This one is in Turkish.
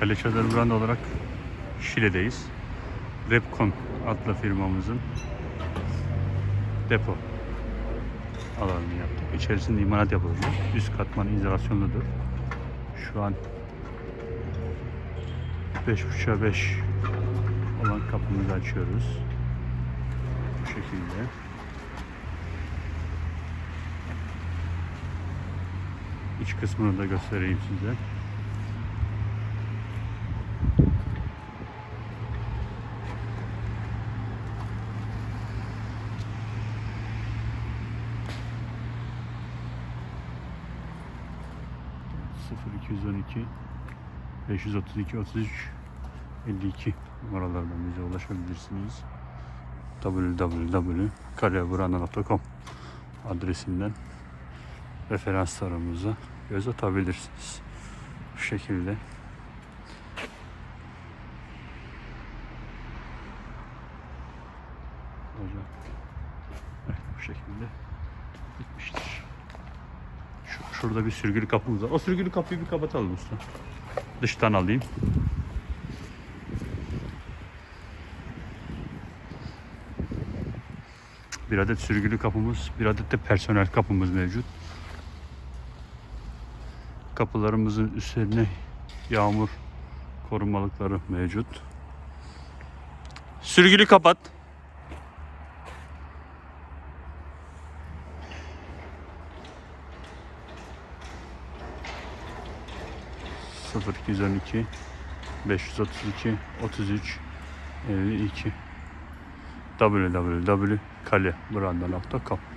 Kale Çadır Brand olarak Şile'deyiz. Repcon adlı firmamızın depo alanını yaptık. İçerisinde imalat yapılacak. Üst katman izolasyonludur. Şu an 5.5'a 5 olan kapımızı açıyoruz. Bu şekilde. İç kısmını da göstereyim size. Sıfır 212 532 33 52 numaralardan bize ulaşabilirsiniz. www.kaleburana.com adresinden referanslarımıza göz atabilirsiniz. Bu şekilde. Evet, bu şekilde bitmiştir. Şu, şurada bir sürgülü kapımız var. O sürgülü kapıyı bir kapatalım usta. Dıştan alayım. Bir adet sürgülü kapımız, bir adet de personel kapımız mevcut. Kapılarımızın üzerine yağmur korumalıkları mevcut. Sürgülü kapat. Sıfır 212 532 33 52 www.kalebranda.com